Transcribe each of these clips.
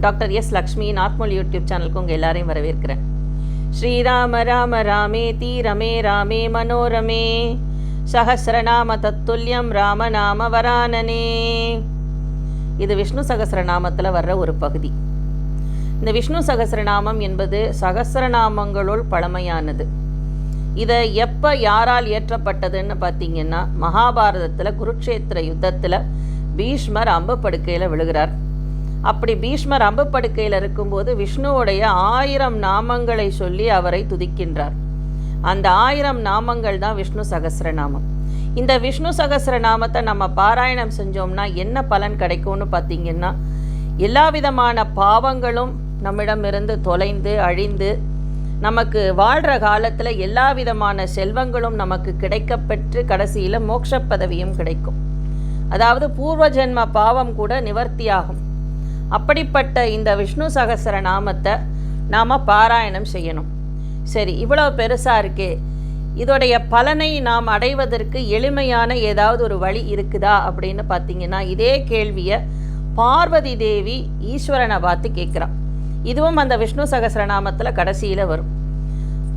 Doctor S லக்ஷ்மியின் ஆத்மொழி YouTube சேனலுக்கு உங்கள் எல்லாரையும் வரவேற்கிறேன். ஸ்ரீராம ராம ராமே தீரமே ராமே மனோரமே. சஹசிரநாம தத்துல்யம் ராம நாம வரானனே. இது விஷ்ணு சகசிரநாமத்தில் வர்ற ஒரு பகுதி. இந்த விஷ்ணு சகசிரநாமம் என்பது சகசிரநாமங்களுள் பழமையானது. இதை எப்போ யாரால் இயற்றப்பட்டதுன்னு பார்த்தீங்கன்னா மகாபாரதத்தில் குருக்ஷேத்திர யுத்தத்தில் பீஷ்மர் அம்பு படுக்கையில் விழுகிறார். அப்படி பீஷ்மர் அம்பு படுக்கையில் இருக்கும்போது விஷ்ணுவுடைய ஆயிரம் நாமங்களை சொல்லி அவரை துதிக்கின்றார். அந்த ஆயிரம் நாமங்கள் தான் விஷ்ணு சகசிரநாமம். இந்த விஷ்ணு சகசிரநாமத்தை நம்ம பாராயணம் செஞ்சோம்னா என்ன பலன் கிடைக்கும்னு பார்த்தீங்கன்னா எல்லா விதமான பாவங்களும் நம்மிடமிருந்து தொலைந்து அழிந்து நமக்கு வாழ்கிற காலத்தில் எல்லா விதமான செல்வங்களும் நமக்கு கிடைக்கப்பெற்று கடைசியில் மோட்ச பதவியும் கிடைக்கும். அதாவது பூர்வ ஜென்ம பாவம் கூட நிவர்த்தியாகும். அப்படிப்பட்ட இந்த விஷ்ணு சகசர நாமத்தை நாம் பாராயணம் செய்யணும். சரி இவ்வளோ பெருசாக இருக்கே. இதோடைய பலனை நாம் அடைவதற்கு எளிமையான ஏதாவது ஒரு வழி இருக்குதா அப்படின்னு பார்த்தீங்கன்னா இதே கேள்வியை பார்வதி தேவி ஈஸ்வரனை பார்த்து கேட்குறான். இதுவும் அந்த விஷ்ணு சகசிரநாமத்தில் கடைசியில் வரும்.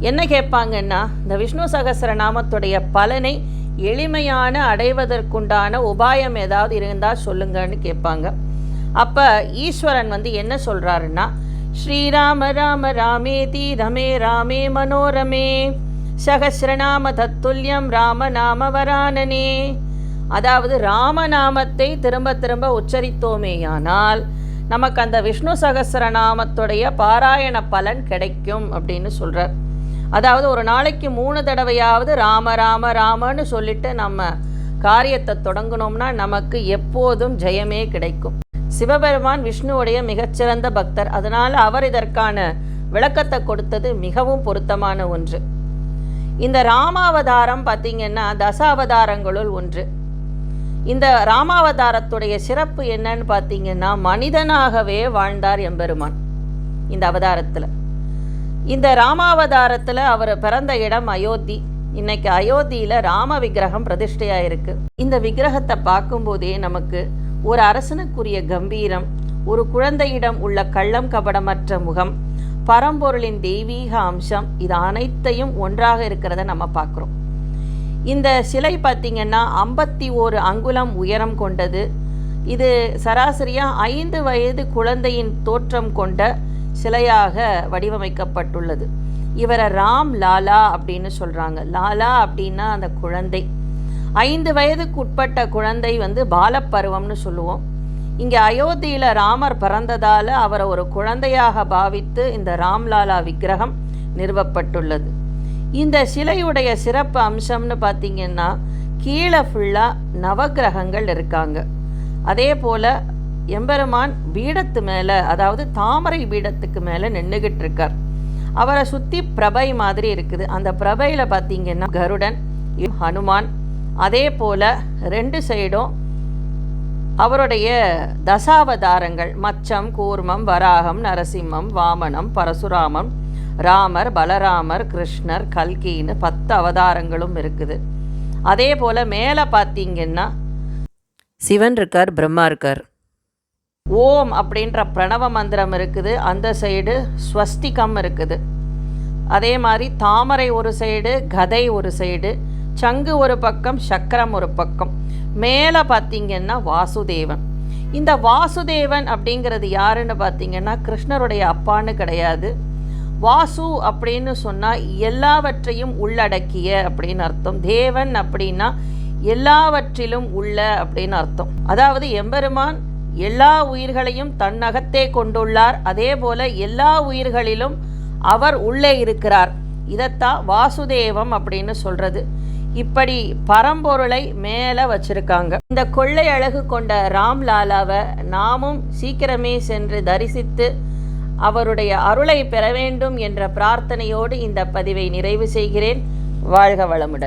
என்ன கேட்பாங்கன்னா இந்த விஷ்ணு சகசிரநாமத்துடைய பலனை எளிமையான அடைவதற்குண்டான உபாயம் ஏதாவது இருந்தால் சொல்லுங்கன்னு கேட்பாங்க. அப்போ ஈஸ்வரன் வந்து என்ன சொல்கிறாருன்னா ஸ்ரீராம ராம ராமேதி ரமே ராமே மனோரமே சகசிரநாம தத்துல்யம் ராம நாம வரானனே. அதாவது ராமநாமத்தை திரும்ப திரும்ப உச்சரித்தோமேயானால் நமக்கு அந்த விஷ்ணு சகசிரநாமத்துடைய பாராயண பலன் கிடைக்கும் அப்படின்னு சொல்கிறார் அதாவது ஒரு நாளைக்கு மூணு தடவையாவது ராம ராம ராமன்னு சொல்லிட்டு நம்ம காரியத்தை தொடங்கினோம்னா நமக்கு எப்போதும் ஜெயமே கிடைக்கும். சிவபெருமான் விஷ்ணுவுடைய மிகச்சிறந்த பக்தர். அதனால் அவர் இதற்கான விளக்கத்தை கொடுத்தது மிகவும் பொருத்தமான ஒன்று. இந்த ராமாவதாரம் பார்த்திங்கன்னா தசாவதாரங்களுள் ஒன்று. இந்த ராமாவதாரத்துடைய சிறப்பு என்னன்னு பார்த்தீங்கன்னா மனிதனாகவே வாழ்ந்தார் எம்பெருமான் இந்த அவதாரத்தில். இந்த ராமாவதாரத்தில் அவர் பிறந்த இடம் அயோத்தி. இன்னைக்கு அயோத்தியில் ராம விக்கிரகம் பிரதிஷ்டையாக இருக்குது இந்த விக்கிரகத்தை பார்க்கும்போதே நமக்கு ஒரு அரசனுக்குரிய கம்பீரம் ஒரு குழந்தையிடம் உள்ள கள்ளம் கபடமற்ற முகம் பரம்பொருளின் தெய்வீக அம்சம் இது அனைத்தையும் ஒன்றாக இருக்கிறத நம்ம பார்க்குறோம். இந்த சிலை பார்த்திங்கன்னா ஐம்பத்தி ஓரு அங்குலம் உயரம் கொண்டது. இது சராசரியாக ஐந்து வயது குழந்தையின் தோற்றம் கொண்ட சிலையாக வடிவமைக்கப்பட்டுள்ளது. இவரை ராம் லாலா அப்படின்னு சொல்கிறாங்க லாலா அப்படின்னா அந்த குழந்தை. ஐந்து வயதுக்கு உட்பட்ட குழந்தை வந்து பாலப்பருவம்னு சொல்லுவோம். இங்கே அயோத்தியில் ராமர் பிறந்ததால் அவரை ஒரு குழந்தையாக பாவித்து இந்த ராம்லாலா விக்கிரகம் நிறுவப்பட்டுள்ளது. இந்த சிலையுடைய சிறப்பு அம்சம்னு பார்த்திங்கன்னா கீழே ஃபுல்லாக நவகிரகங்கள் இருக்காங்க. அதே போல் எம்பெருமான் பீடத்து மேலே அதாவது தாமரை பீடத்துக்கு மேலே நின்றுக்கிட்டு இருக்கார். அவரை சுற்றி பிரபை மாதிரி இருக்குது. அந்த பிரபையில் பார்த்திங்கன்னா கருடன் ஹனுமான் அதே போல் ரெண்டு சைடும் அவருடைய தசாவதாரங்கள் மச்சம் கூர்மம் வராகம் நரசிம்மம் வாமனம் பரசுராமம் ராமர் பலராமர் கிருஷ்ணர் கல்கின்னு பத்து அவதாரங்களும் இருக்குது. அதே போல் மேலே பார்த்தீங்கன்னா சிவன் இருக்கார் பிரம்மா இருக்கார். ஓம் அப்படின்ற பிரணவ மந்திரம் இருக்குது. அந்த சைடு ஸ்வஸ்திகம் இருக்குது. அதே மாதிரி தாமரை ஒரு சைடு கதை ஒரு சைடு சங்கு ஒரு பக்கம் சக்கரம் ஒரு பக்கம். மேலே பார்த்தீங்கன்னா வாசுதேவன். இந்த வாசுதேவன் அப்படிங்கிறது யாருன்னு பார்த்தீங்கன்னா கிருஷ்ணருடைய அப்பான்னு கிடையாது. வாசு அப்படின்னு சொன்னால் எல்லாவற்றையும் உள்ளடக்கிய அப்படின்னு அர்த்தம். தேவன் அப்படின்னா எல்லாவற்றிலும் உள்ள அப்படின்னு அர்த்தம். அதாவது எம்பெருமான் எல்லா உயிர்களையும் தன்னகத்தே கொண்டுள்ளார். அதே போல எல்லா உயிர்களிலும் அவர் உள்ளே இருக்கிறார். இதைத்தான் வாசுதேவம் அப்படின்னு சொல்கிறது இப்படி பரம்பொருளை மேலே வச்சிருக்காங்க. இந்த கொள்ளை அழகு கொண்ட ராம்லாலாவை நாமும் சீக்கிரமே சென்று தரிசித்து அவருடைய அருளை பெற வேண்டும் என்ற பிரார்த்தனையோடு இந்த பதிவை நிறைவு செய்கிறேன். வாழ்க வளமுடன்.